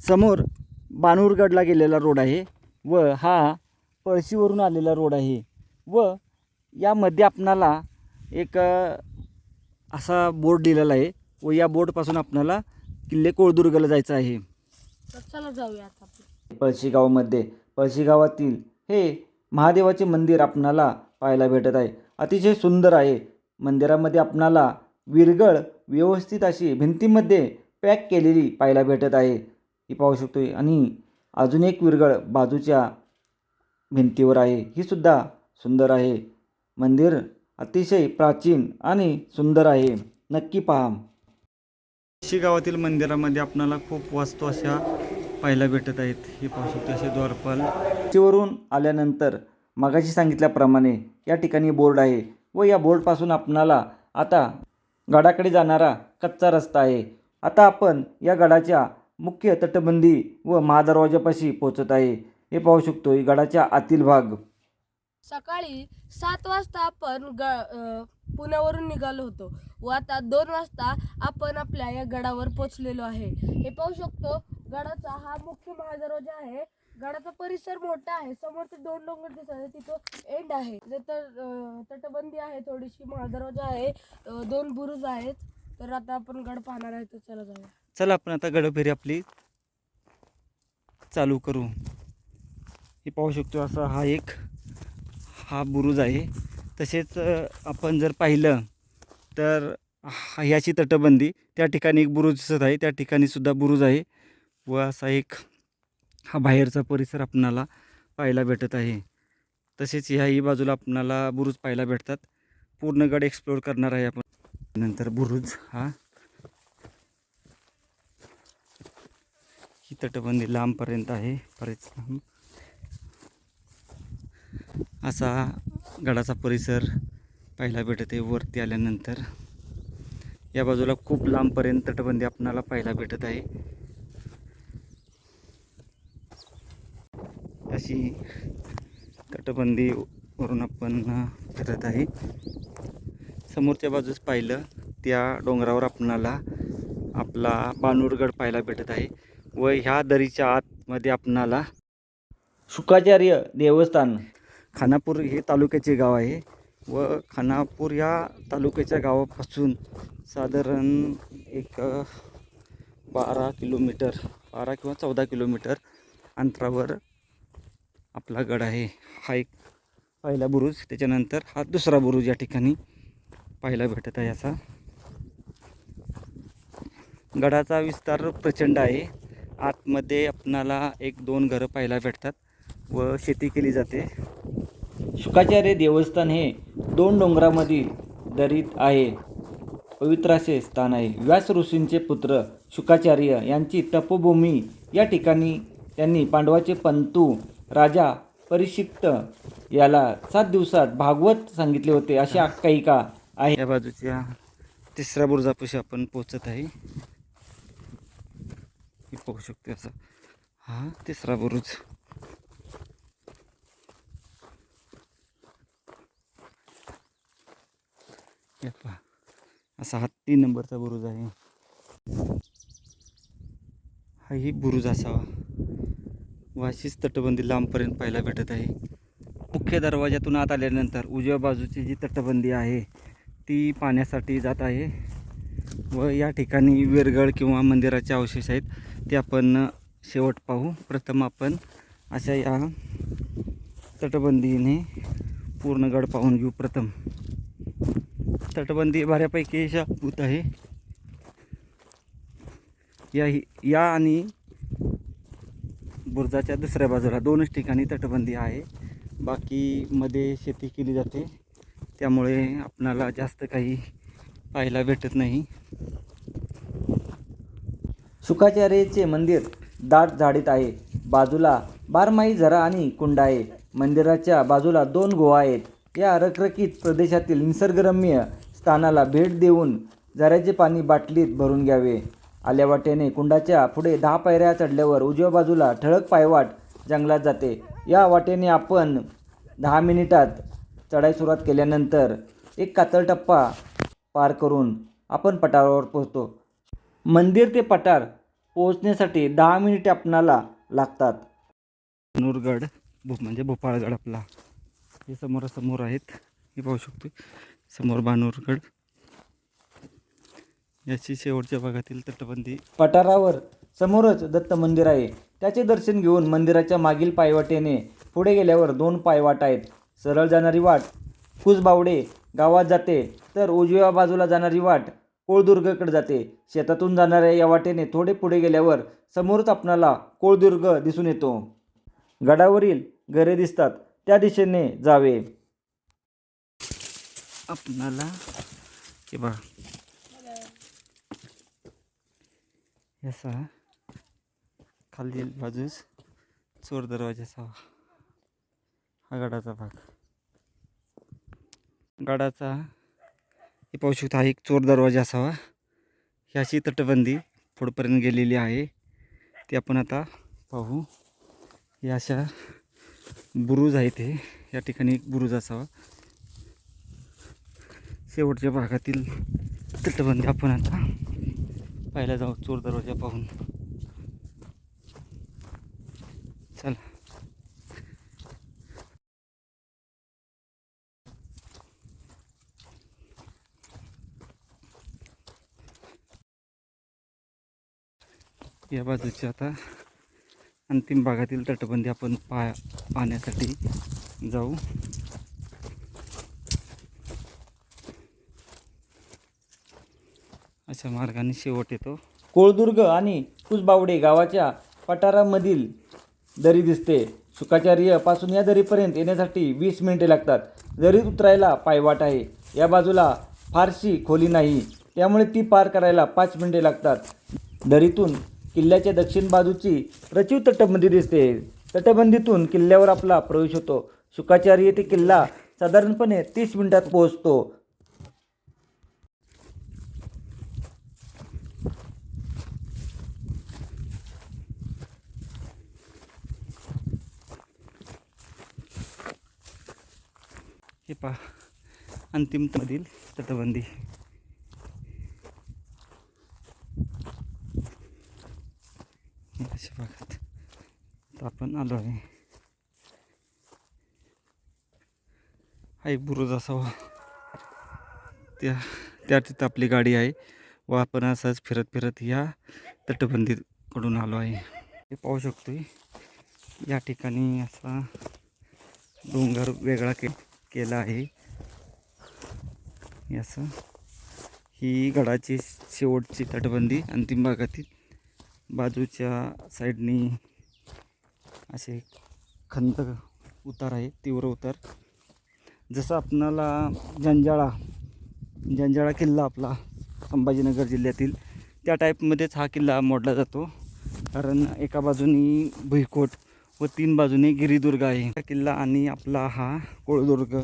समोर बाणूरगडला गेलेला रोड आहे व हा पळशीवरून आलेला रोड आहे व यामध्ये आपणाला एक असा बोर्ड दिलेला आहे व या बोर्डपासून आपणाला किल्ले कोळदुर्गला जायचं आहे. तर चला जाऊया आता आपण. पळशी गावामध्ये पळशी गावातील हे महादेवाचे मंदिर आपणाला पाहायला भेटत आहे. अतिशय सुंदर आहे. मंदिरामध्ये आपणाला विरगळ व्यवस्थित अशी भिंतीमध्ये पॅक केलेली पाहायला भेटत आहे. ही पाहू शकतोय. आणि अजून एक विरगळ बाजूच्या भिंतीवर आहे. ही सुद्धा सुंदर आहे. मंदिर अतिशय प्राचीन आणि सुंदर आहे. नक्की पहा. पळशी गावातील मंदिरामध्ये आपणाला खूप वास्तू अशा पाहायला भेटत आहेत. हे पाहू शकतो असे द्वारपाल. वरून आल्यानंतर मागाशी सांगितल्याप्रमाणे या ठिकाणी बोर्ड आहे व या बोर्डपासून आपणाला आता गडाकडे जाणारा कच्चा रस्ता आहे. आता आपण या गडाच्या मुख्य तटबंदी व महादरवाजापाशी पोहोचत आहे. हे पाहू शकतो गडाच्या आतील भाग. सकाळी सात वाजता आपण ग पुण्यावरून निघालो होतो. व आता दोन वाजता आपण आपल्या या गडावर पोचलेलो आहे. हे पाहू शकतो गडाचा हा मुख्य महादरवाजा आहे. गडाचा परिसर मोठा आहे. समोर ते दोन डोंगर दिसत आहे तिथं एंड आहे. तर तटबंदी आहे. थोडीशी महादरवाजा आहे. दोन बुरुज आहेत. तर आता आपण गड पाहणार आहे. तर चला जाऊया. चला आपण आता गडफेरी आपली चालू करू. हे पाहू शकतो असा हा एक हा बुरुज आहे. तसेच आपण जर पाहिलं तर हा- ह्याची तटबंदी त्या ठिकाणी एक बुरुज दिसत आहे. त्या ठिकाणीसुद्धा बुरुज आहे व असा एक हा बाहेरचा परिसर आपणाला पाहायला भेटत आहे. तसेच ह्याही बाजूला आपणाला बुरुज पाहायला भेटतात. पूर्ण गड एक्सप्लोअर करणार आहे आपण. नंतर बुरुज हा. तटबंदी लांबपर्यंत आहे. बरेच लांब. असा गडाचा परिसर पाहायला भेटत. आहे वरती आल्यानंतर या बाजूला खूप लांबपर्यंत तटबंदी आपणाला पाहायला भेटत आहे. अशी तटबंदी वरून आपण फिरत आहे. समोरच्या बाजूस पाहिलं त्या डोंगरावर आपणाला आपला बानूरगड पाहायला भेटत आहे. व ह्या दरीच्या आतमध्ये आपणाला शुकाचार्य देवस्थान खानापूर हे तालुक्याचे गाव आहे व खानापूर या तालुक्याच्या गावापासून साधारण एक बारा किलोमीटर बारा किंवा चौदा किलोमीटर अंतरावर आपला गड आहे. हा एक पहिला बुरुज. त्याच्यानंतर हा दुसरा बुरुज या ठिकाणी पाहायला भेटत आहे याचा गडाचा विस्तार प्रचंड आहे. आतमध्ये आपणाला एक दोन घरं पाहायला भेटतात व शेती केली जाते. शुकाचार्य देवस्थान हे दोन डोंगरामधील दरीत आहे. पवित्र असे स्थान आहे. व्यास ऋषींचे पुत्र शुकाचार्य यांची तपोभूमी या ठिकाणी त्यांनी पांडवाचे पंतू राजा परिषिक्त याला सात दिवसात भागवत सांगितले होते अशी आख्यायिका आहे. या बाजूच्या तिसऱ्या बुरुजापाशी आपण पोचत आहे. मी पाहू शकतो असं. हा तिसरा बुरुज. पहा असा हा तीन नंबरचा बुरुज आहे. हा ही बुरुज असावा. वाशीच तटबंदी लांबपर्यंत पाहायला भेटत आहे. मुख्य दरवाजातून आत आल्यानंतर उजव्या बाजूची जी तटबंदी आहे ती पाण्यासाठी जात आहे. व या ठिकाणी विरगळ किंवा मंदिराचे अवशेष आहेत. ते आपण शेवट पाहू. प्रथम आपण अशा या तटबंदीने पूर्ण गड पाहून घेऊ प्रथम. तटबंदी बऱ्यापैकी शाबूत आहे. या या आणि बुर्जाच्या दुसऱ्या बाजूला दोनच ठिकाणी तटबंदी आहे. बाकी मध्ये शेती केली जाते. त्यामुळे आपणाला जास्त काही पाहायला भेटत नाही. शुकाचार्याचे मंदिर दाट झाडीत आहे. बाजूला बारमाही झरा आणि कुंड आहे. मंदिराच्या बाजूला दोन गुहा आहेत. या रखरखीत प्रदेशातील निसर्गरम्य स्थानाला भेट देऊन झऱ्याचे पाणी बाटलीत भरून घ्यावे. आल्या वाटेने कुंडाच्या पुढे दहा पायऱ्या चढल्यावर उजव्या बाजूला ठळक पायवाट जंगलात जाते. या वाटेने आपण दहा मिनिटात चढाई सुरुवात केल्यानंतर एक कातळ टप्पा पार करून आपण पठारावर पोहोचतो. मंदिर ते पठार पोहोचण्यासाठी दहा मिनिटे आपणाला लागतात. नूरगड भो म्हणजे भोपाळगड आपला. हे समोरासमोर आहेत. हे पाहू शकतो. समोर बानूरगड याची शेवटच्या भागातील तटबंदी. पठारावर समोरच दत्त मंदिर आहे. त्याचे दर्शन घेऊन मंदिराच्या मागील पायवाटेने पुढे गेल्यावर दोन पायवाट आहेत. सरळ जाणारी वाट कुसबावडे गावात जाते तर उजव्या बाजूला जाणारी वाट कोळदुर्गकडे जाते. शेतातून जाणाऱ्या या वाटेने थोडे पुढे गेल्यावर समोरच आपणाला कोळदुर्ग दिसून येतो. गडावरील घरे दिसतात. त्या दिशेने जावे. आपणाला हे बघा. याचा खाली बाजूस चोर दरवाजा असावा हा गडाचा भाग. गडाचा हे पाहू शकता हा एक चोर दरवाजा असावा. ही अशी तटबंदी पुढपर्यंत गेलेली आहे. ती आपण आता पाहू. या अशा बुरुज आहेत हे. या ठिकाणी एक बुरुज असावा. शेवटच्या भागातील तटबंदी आपण आता पाहायला जाऊ. चोर दरवाजा पाहून. चला. या बाजूची आता अंतिम भागातील तटबंदी आपण पा पाहण्यासाठी जाऊ. अशा मार्गाने शेवट येतो. कोळदुर्ग आणि कुसबावडे गावाच्या पठारामधील दरी दिसते. शुकाचार्यपासून या दरीपर्यंत येण्यासाठी वीस मिनिटे लागतात. दरीत उतरायला पायवाट आहे. या बाजूला फारशी खोली नाही. त्यामुळे ती पार करायला पाच मिनिटे लागतात. दरीतून किल्ल्याच्या दक्षिण बाजूची रचिव तटबंदी दिसते. तटबंदीतून किल्ल्यावर आपला प्रवेश होतो. शुकाचार्य येथे किल्ला साधारणपणे तीस मिनिटात पोहोचतो. हे पहा अंतिममधील तटबंदी अशा भागात आता आपण आलो आहे. हा एक बुरुज असावा. त्या त्या तिथं आपली गाडी आहे. व आपण असाच फिरत फिरत या तटबंदीकडून आलो आहे. हे पाहू शकतो या ठिकाणी असा डोंगर वेगळा के केला आहे. असं ही गडाची शेवटची तटबंदी अंतिम भागातील बाजूच्या साईडनी असे खंत उतार आहे तीव्र उतार. जसं आपणाला जंजाळा जंजाळा किल्ला आपला संभाजीनगर जिल्ह्यातील त्या टाईपमध्येच हा किल्ला मोडला जातो. कारण एका बाजूनी भुईकोट व तीन बाजूने गिरिदुर्ग आहे. हा किल्ला आणि आपला हा कोळदुर्ग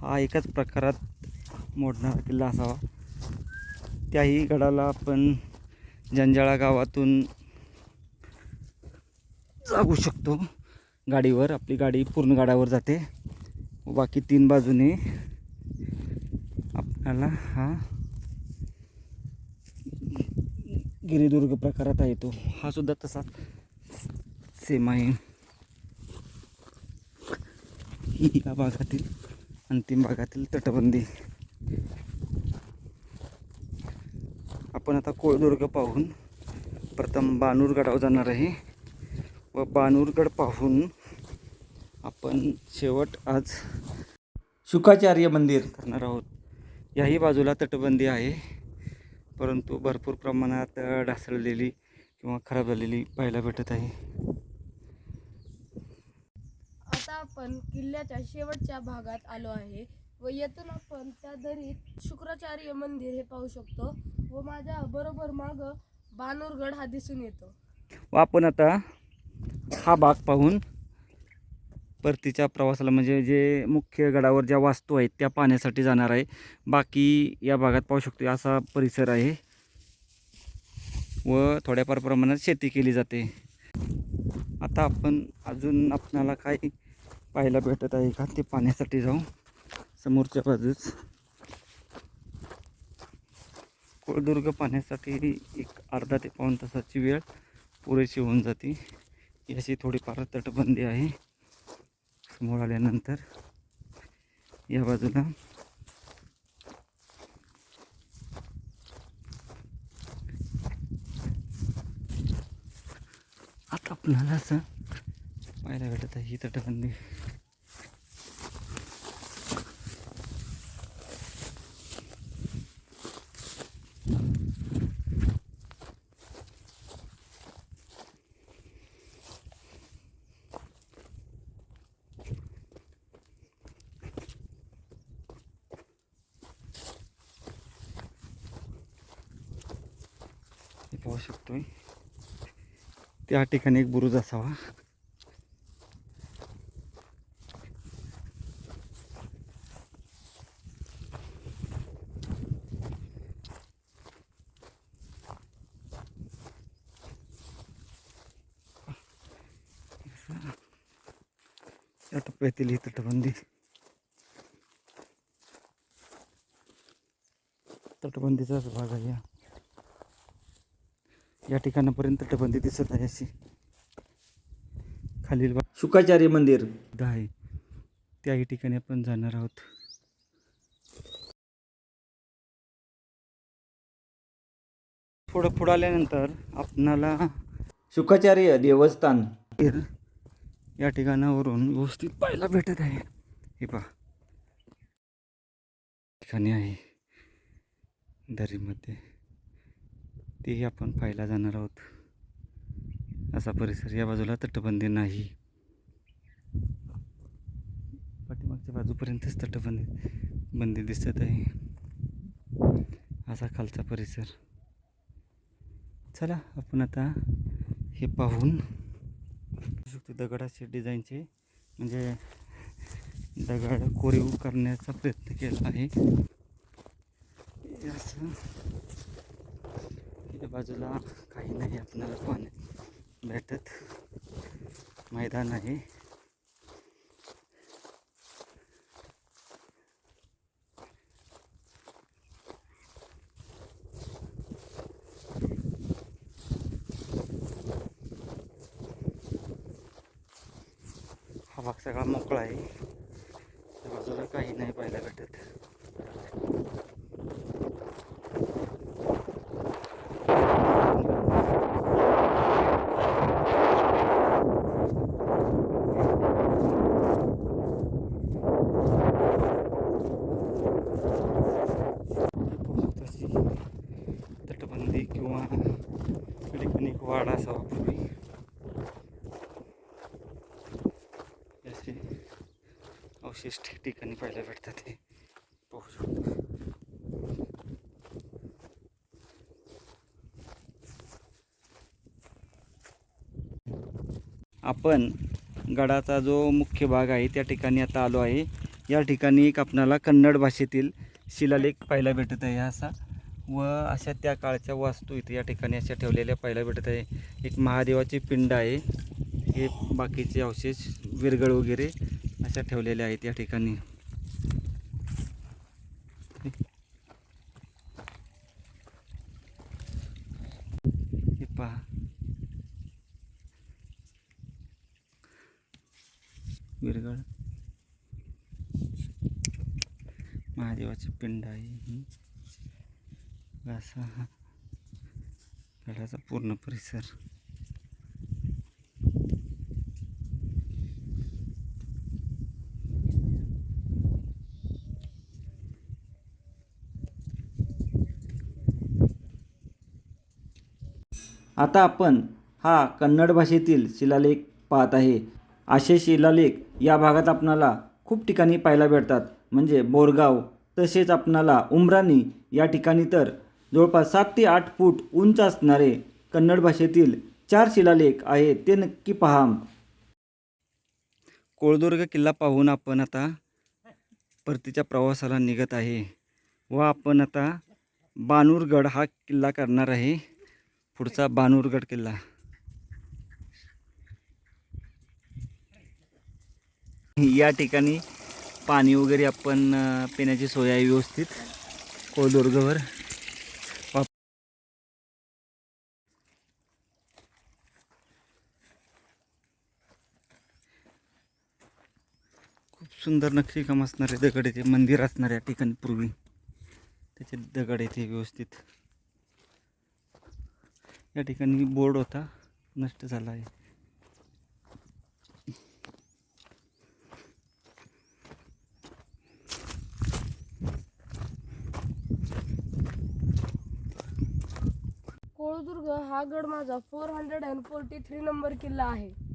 हा एकाच प्रकारात मोडणारा किल्ला असावा. त्याही गडाला आपण जंजाळा गावातून जागू शकतो. गाडीवर आपली गाडी पूर्ण गाड्यावर जाते. बाकी तीन बाजूने आपल्याला हा गिरिदुर्ग प्रकारात आहे तो. हा सुद्धा तसा सेम आहे. ही या भागातील अंतिम भागातील तटबंदी. आपण आता कोळदुर्ग पाहून प्रथम बानूरगडावर जाणार आहे. व बानूरगड पाहून आपण शेवट आज शुकाचार्य मंदिर करणार आहोत. याही बाजूला तटबंदी आहे. परंतु भरपूर प्रमाणात ढासळलेली किंवा खराब झालेली पाहायला भेटत आहे. आता आपण किल्ल्याच्या शेवटच्या भागात आलो आहे व येथून आपण त्या दरीत शुक्राचार्य मंदिर हे पाहू शकतो व माझ्या बरोबर माग बानूरगड हा दिसून येतो. व आपण आता हा भाग पाहून परतीच्या प्रवासाला म्हणजे जे मुख्य गडावर ज्या वास्तू आहेत त्या पाहण्यासाठी जाणार आहे. बाकी या भागात पाहू शकतो असा परिसर आहे व थोड्याफार प्रमाणात शेती केली जाते. आता आपण अजून आपणाला काय पाहायला भेटत आहे का ते पाहण्यासाठी जाऊ. समोरच्या बाजूस कोळदुर्ग पाहण्यासाठी एक अर्धा ते पाऊण तासाची वेळ पुरेशी होऊन जाते. ही अशी थोडीफार तटबंदी आहे. समोर आल्यानंतर या बाजूला आता आपल्याला असं पाहायला भेटत आहे ही तटबंदी. पाहू शकतोय. त्या ठिकाणी एक बुरुज असावा. या टप्प्यातील ही तटबंदी. तटबंदीचाच भाग आहे. या या ठिकाणापर्यंत तटबंदी दिसत आहे अशी. खालील बा शुकाचार्य मंदिर. आहे. त्याही ठिकाणी आपण जाणार आहोत. थोडं पुढं आल्यानंतर आपणाला शुकाचार्य देवस्थान. या ठिकाणावरून व्यवस्थित पाहायला भेटत आहे. हे पहा. ठिकाणी आहे. दरीमध्ये. तेही आपण पाहायला जाणार आहोत. असा परिसर या बाजूला तटबंदी नाही. पाठीमागच्या बाजूपर्यंतच तटबंदी बंदी दिसत आहे. असा खालचा परिसर. चला आपण आता हे पाहून शकतो दगडाचे डिझाईनचे म्हणजे दगड कोरीव करण्याचा प्रयत्न केला आहे. असं इकडच्या बाजूला काही नाही आपल्याला पाणी भेटत मैदान आहे. हा भाग सगळा मोकळा आहे. त्या बाजूला काही नाही पाहायला भेटत तशी तटबंदी किंवा या ठिकाणी एक वाडा असावा पूर्वी असे अवशेष ठिकठिकाणी पाहायला भेटतात ते? पाहू शकतो. आपण गडाचा जो मुख्य भाग आहे त्या ठिकाणी आता आलो आहे. या ठिकाणी एक आपणाला कन्नड भाषेतील शिलालेख पाहायला भेटत आहे असा. व अशा त्या काळच्या वास्तू इथे या ठिकाणी अशा ठेवलेल्या पाहायला भेटत आहे. एक महादेवाची पिंड आहे. हे बाकीचे अवशेष विरगळ वगैरे अशा ठेवलेल्या आहेत या ठिकाणी. हे पहा. विरगळ महादेवाची पिंड आहे असा हा. गडाचा पूर्ण परिसर. आता आपण हा कन्नड भाषेतील शिलालेख पाहत आहे. असे शिलालेख या भागात आपणाला खूप ठिकाणी पाहायला भेटतात. म्हणजे बोरगाव तसेच आपणाला उमराणी या ठिकाणी तर जवळपास सात ते आठ फूट उंच असणारे कन्नड भाषेतील चार शिलालेख आहेत ते नक्की पहा. कोळदुर्ग किल्ला पाहून आपण आता परतीच्या प्रवासाला निघत आहे. व आपण आता बानूरगड हा किल्ला करणार आहे. पुढचा बानूरगड किल्ला. या ठिकाणी पाणी वगैरे आपण पिण्याची सोय आहे व्यवस्थित. कोळदुर्गवर खूप सुंदर नक्षीकाम असणारे दगड येते मंदिर असणार या ठिकाणी पूर्वी. त्याचे दगड येते व्यवस्थित. या ठिकाणी बोर्ड होता. नष्ट झाला आहे. कोळदुर्ग हा गड माझा four hundred and forty three number किल्ला आहे.